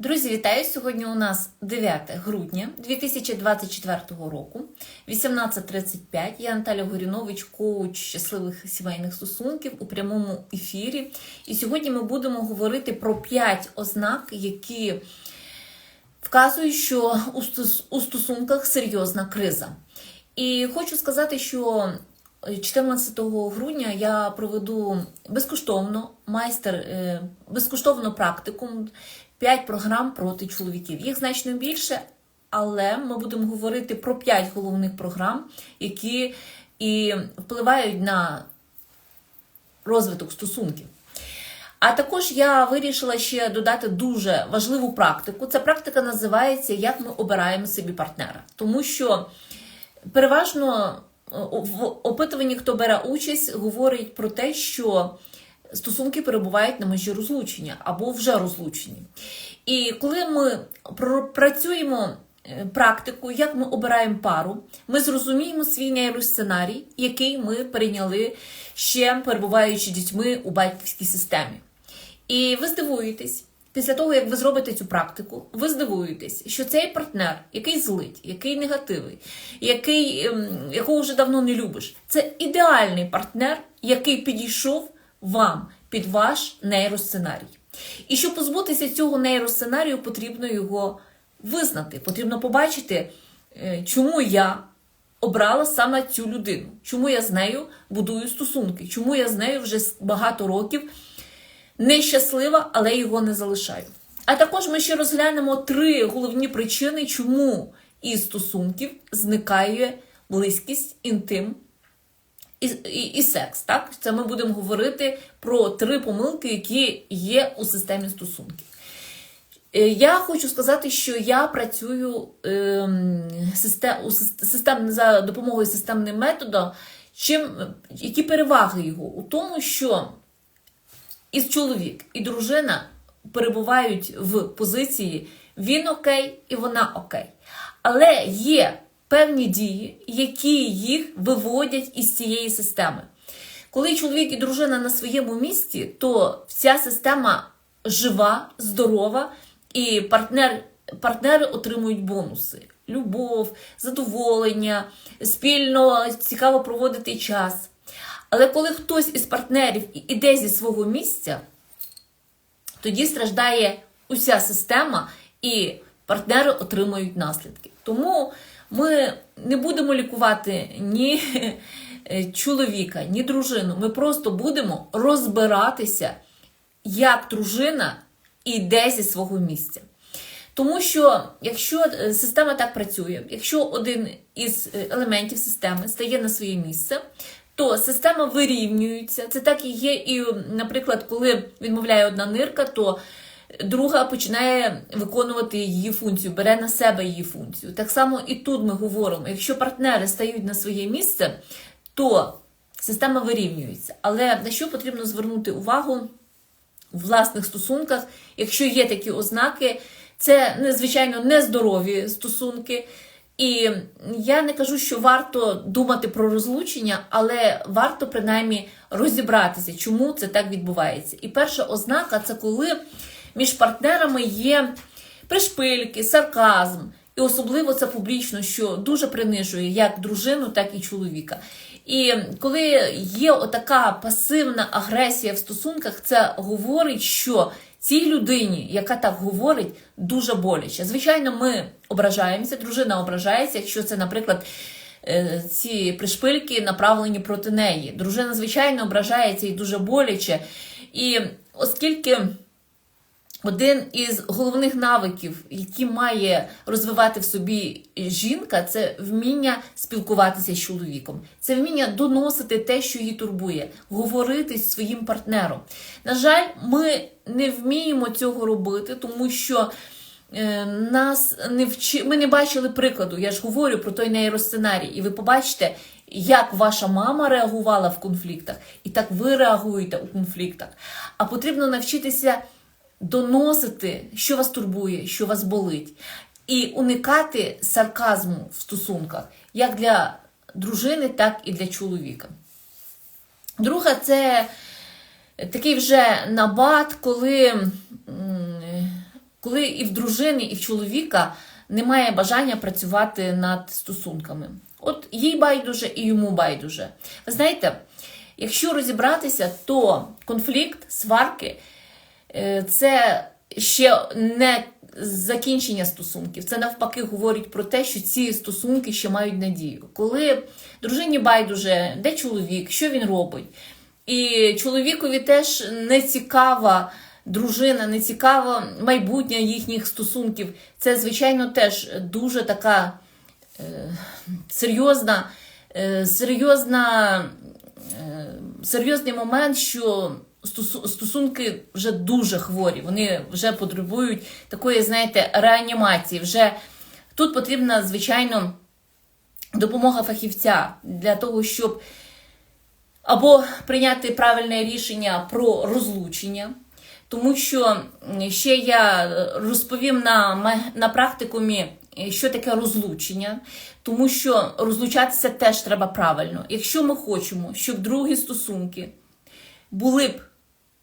Друзі, вітаю! Сьогодні у нас 9 грудня 2024 року, 18.35. Я Наталя Горінович, коуч щасливих сімейних стосунків у прямому ефірі. І сьогодні ми будемо говорити про 5 ознак, які вказують, що у стосунках серйозна криза. І хочу сказати, що 14 грудня я проведу безкоштовно майстер, е, безкоштовно практикум 5 програм проти чоловіків. Їх значно більше, але ми будемо говорити про 5 головних програм, які і впливають на розвиток стосунків. А також я вирішила ще додати дуже важливу практику. Ця практика називається Як ми обираємо собі партнера. Тому що переважно е, в опитуванні, хто бере участь, говорить про те, що стосунки перебувають на межі розлучення або вже розлучені. І коли ми пропрацюємо е, практику, як ми обираємо пару, ми зрозуміємо свій нейросценарій, який ми прийняли ще перебуваючи дітьми у батьківській системі. І ви здивуєтесь, після того, як ви зробите цю практику, ви здивуєтесь, що цей партнер, який злить, який негативний, який, ем, якого вже давно не любиш, це ідеальний партнер, який підійшов вам під ваш нейросценарій. І щоб позбутися цього нейросценарію, потрібно його визнати, потрібно побачити, е, чому я обрала саме цю людину, чому я з нею будую стосунки, чому я з нею вже багато років нещаслива, але його не залишаю. А також ми ще розглянемо три головні причини, чому із стосунків зникає близькість, інтим і, і, і секс. Так? Це ми будемо говорити про три помилки, які є у системі стосунків. Е, Я хочу сказати, що я працюю ем, систем, систем, за допомогою системним методом. Чим, які переваги його? У тому, що і чоловік, і дружина перебувають в позиції він окей і вона окей. Але є певні дії, які їх виводять із цієї системи. Коли чоловік і дружина на своєму місці, то вся система жива, здорова, і партнер, партнери отримують бонуси: любов, задоволення, спільно цікаво проводити час. Але коли хтось із партнерів іде зі свого місця, тоді страждає уся система, і партнери отримують наслідки. Тому ми не будемо лікувати ні е, чоловіка, ні дружину. Ми просто будемо розбиратися, як дружина іде зі свого місця. Тому що якщо е, система так працює, якщо один із е, елементів системи стає на своє місце, то система вирівнюється. Це так і є. І, наприклад, коли відмовляє одна нирка, то друга починає виконувати її функцію, бере на себе її функцію. Так само і тут ми говоримо: якщо партнери стають на своє місце, то система вирівнюється. Але на що потрібно звернути увагу? в власних стосунках, якщо є такі ознаки, це незвичайно нездорові стосунки. І я не кажу, що варто думати про розлучення, але варто принаймні розібратися, чому це так відбувається. І перша ознака це коли між партнерами є пришпильки, сарказм. І особливо це публічно, що дуже принижує як дружину, так і чоловіка. І коли є отака пасивна агресія в стосунках, це говорить, що цій людині, яка так говорить, дуже боляче. Звичайно, ми ображаємося, дружина ображається, якщо це, наприклад, е, ці пришпильки направлені проти неї. Дружина, звичайно, ображається і дуже боляче. І оскільки. Один із головних навиків, які має розвивати в собі жінка, це вміння спілкуватися з чоловіком, це вміння доносити те, що її турбує, говорити з своїм партнером. На жаль, ми не вміємо цього робити, тому що е, нас не вчи... ми не бачили прикладу. Я ж говорю про той нейросценарій, і ви побачите, як ваша мама реагувала в конфліктах, і так ви реагуєте у конфліктах. А потрібно навчитися доносити, що вас турбує, що вас болить, і уникати сарказму в стосунках як для дружини, так і для чоловіка. Друга це такий вже набат, коли коли і в дружини, і в чоловіка немає бажання працювати над стосунками. От їй байдуже і йому байдуже. Ви знаєте, якщо розібратися, то конфлікт, сварки це ще не закінчення стосунків. Це навпаки говорить про те, що ці стосунки ще мають надію. Коли дружині байдуже, де чоловік, що він робить, і чоловікові теж не цікава дружина, не цікава майбутнє їхніх стосунків. Це, звичайно, теж дуже така е, серйозна, е, серйозна, е, серйозний момент, що стосунки вже дуже хворі, вони вже потребують такої, знаєте, реанімації. Вже тут потрібна, звичайно, допомога фахівця для того, щоб або прийняти правильне рішення про розлучення. Тому що ще я розповім на, на практикумі, е, що таке розлучення, тому що розлучатися теж треба правильно. Якщо ми хочемо, щоб другі стосунки були б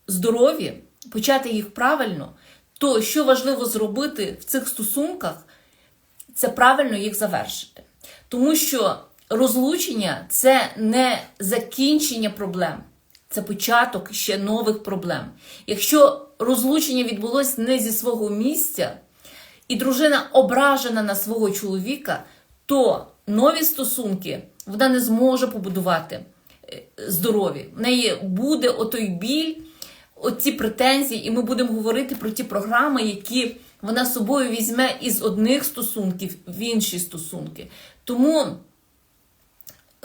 здорові, почати їх правильно, то що важливо зробити в цих стосунках, це правильно їх завершити. Тому що розлучення це не закінчення проблем, це початок ще нових проблем. Якщо розлучення відбулось не зі свого місця, і дружина ображена на свого чоловіка, то нові стосунки вона не зможе побудувати е, здорові. В неї буде отой біль, оці претензії, і ми будемо говорити про ті програми, які вона собою візьме із одних стосунків в інші стосунки. Тому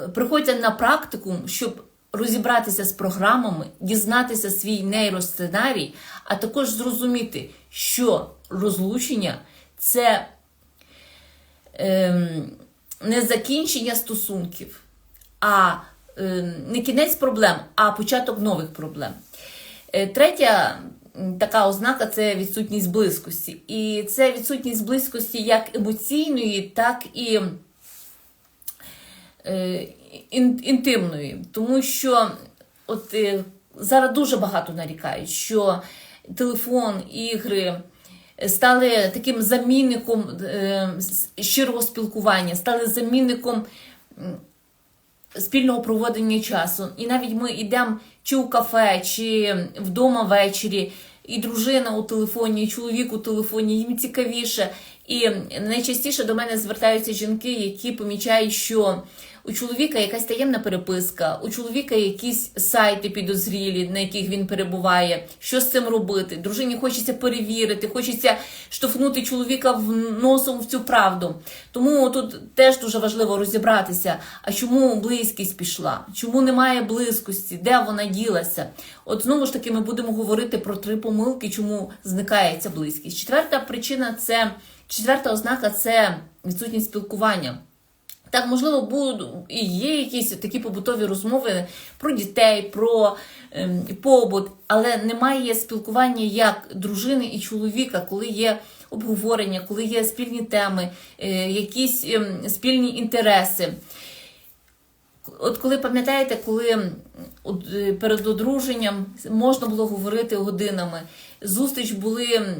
е, приходьте на практику, щоб розібратися з програмами, дізнатися свій нейросценарій, а також зрозуміти, що розлучення це ем, не закінчення стосунків, а ем, не кінець проблем, а початок нових проблем. Е, Третя така ознака це відсутність близькості. І це відсутність близькості як емоційної, так і е, інтимної. Тому що от, е, зараз дуже багато нарікають, що телефон, ігри стали таким замінником щирого спілкування, стали замінником спільного проводення часу. І навіть ми йдемо чи у кафе, чи вдома ввечері, і дружина у телефоні, і чоловік у телефоні, їм цікавіше. І найчастіше до мене звертаються жінки, які помічають, що у чоловіка якась таємна переписка, у чоловіка якісь сайти підозрілі, на яких він перебуває. Що з цим робити? Дружині хочеться перевірити, хочеться штовхнути чоловіка в носом в цю правду. Тому тут теж дуже важливо розібратися, а чому близькість пішла, чому немає близькості, де вона ділася. От знову ж таки, ми будемо говорити про три помилки, чому зникає ця близькість. Четверта причина це четверта ознака це відсутність спілкування. Так, можливо, будуть і є якісь такі побутові розмови про дітей, про ем, побут, але немає спілкування як дружини і чоловіка, коли є обговорення, коли є спільні теми, е, якісь ем, спільні інтереси. От коли пам'ятаєте, коли е, перед одруженням можна було говорити годинами, зустріч були,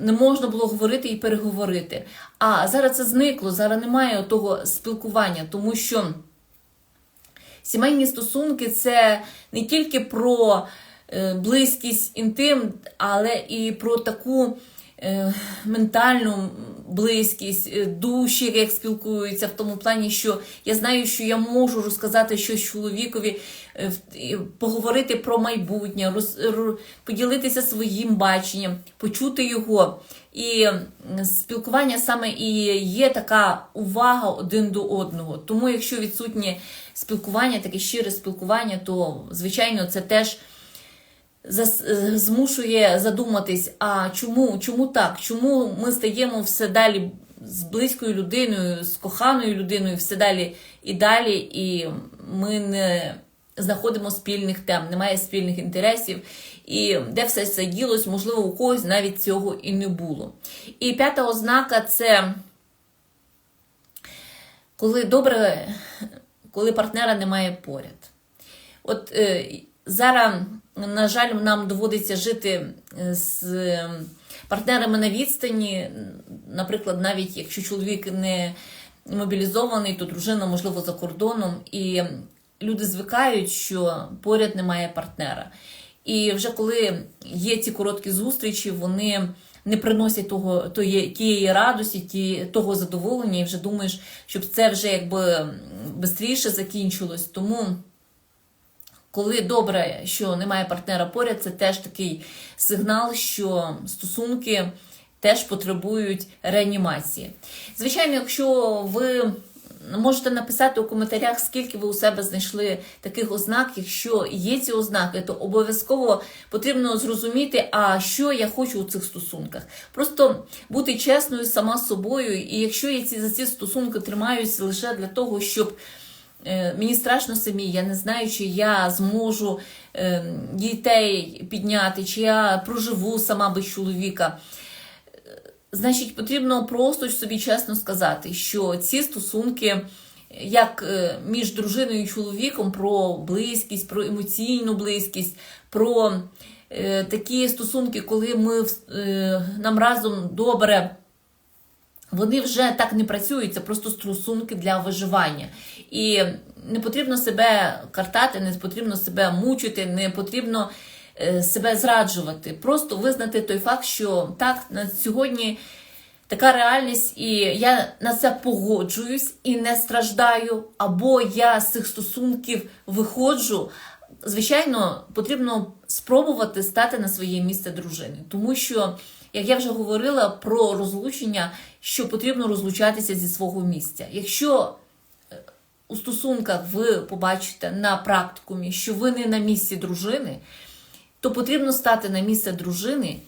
не можна було говорити і переговорити. А зараз це зникло, зараз немає того спілкування, тому що сімейні стосунки це не тільки про е, близькість інтим, але і про таку ментальну близькість, е, душі, як спілкуються, в тому плані, що я знаю, що я можу розказати щось чоловікові, е, поговорити про майбутнє, роз, ро- поділитися своїм баченням, почути його. І спілкування саме і є така увага один до одного. Тому, якщо відсутнє спілкування, таке щире спілкування, то звичайно це теж е, змушує задуматись, а чому, чому так? Чому ми стаємо все далі з близькою людиною, з коханою людиною, все далі і далі, і ми не знаходимо спільних тем, немає спільних інтересів, і де все це ділось, можливо, у когось навіть цього і не було. І п'ята ознака це коли добре, коли партнера немає поряд. От е, зараз, на жаль, нам доводиться жити е, з партнерами на відстані. Наприклад, навіть якщо чоловік не мобілізований, то дружина, можливо, за кордоном. І люди звикають, що поряд немає партнера. І вже коли є ці короткі зустрічі, вони не приносять того, тої, тієї радості, ті, того задоволення, і вже думаєш, щоб це вже якби швидше закінчилось. Тому, коли добре, що немає партнера поряд, це теж такий сигнал, що стосунки теж потребують реанімації. Звичайно, якщо ви можете написати у коментарях, скільки ви у себе знайшли таких ознак. Якщо є ці ознаки, то обов'язково потрібно зрозуміти, а що я хочу у цих стосунках. Просто бути чесною сама з собою, і якщо я ці за ці стосунки тримаюся лише для того, щоб. Е, Мені страшно самі, я не знаю, чи я зможу е, дітей підняти, чи я проживу сама без чоловіка. Значить, потрібно просто собі чесно сказати, що ці стосунки, як е, між дружиною і чоловіком, про близькість, про емоційну близькість, про е, такі стосунки, коли ми е, нам разом добре. Вони вже так не працюють, це просто стосунки для виживання. І не потрібно себе картати, не потрібно себе мучити, не потрібно е, себе зраджувати. Просто визнати той факт, що так, на сьогодні така реальність, і я на це погоджуюсь і не страждаю, або я з цих стосунків виходжу. Звичайно, потрібно спробувати стати на своє місце дружини, тому що, як я вже говорила про розлучення, що потрібно розлучатися зі свого місця. Якщо е, у стосунках ви побачите на практикумі, що ви не на місці дружини, то потрібно стати на місце дружини,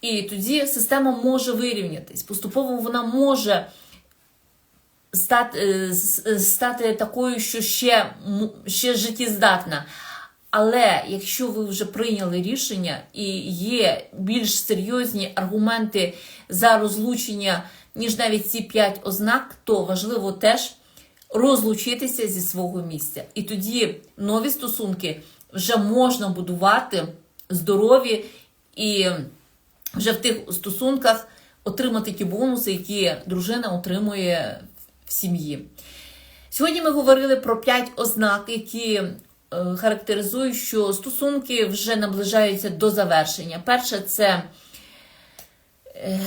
і тоді система може вирівнятись. Поступово вона може стати, е, стати такою, що ще, ще життєздатна. Але якщо ви вже прийняли рішення і є більш серйозні аргументи за розлучення, ніж навіть ці п'ять ознак, то важливо теж розлучитися зі свого місця. І тоді нові стосунки вже можна будувати здорові і вже в тих стосунках отримати ті бонуси, які дружина отримує в сім'ї. Сьогодні ми говорили про п'ять ознак, які е, характеризують, що стосунки вже наближаються до завершення. Перше це е,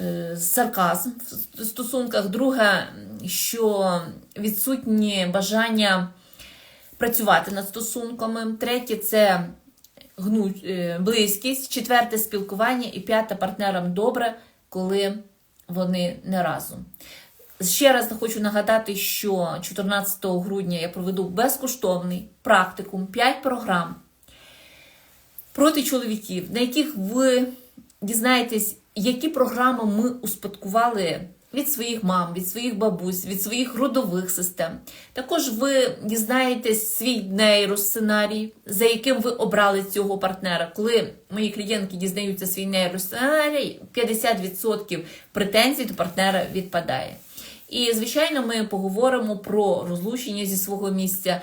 е, сарказм в стосунках. Друге, що відсутні бажання працювати над стосунками. Третє це близькість. Четверте спілкування. І п'яте партнерам добре, коли вони не разом. Ще раз хочу нагадати, що 14 грудня я проведу безкоштовний практикум 5 програм проти чоловіків, на яких ви дізнаєтесь, які програми ми успадкували від своїх мам, від своїх бабусь, від своїх родових систем. Також ви дізнаєтесь свій нейросценарій, за яким ви обрали цього партнера. Коли мої клієнтки дізнаються свій нейросценарій, 50% претензій до партнера відпадає. І, звичайно, ми поговоримо про розлучення зі свого місця.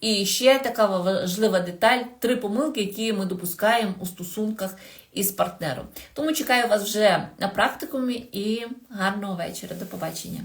І ще така важлива деталь: три помилки, які ми допускаємо у стосунках із партнером. Тому чекаю вас вже на практикумі і гарного вечора. До побачення.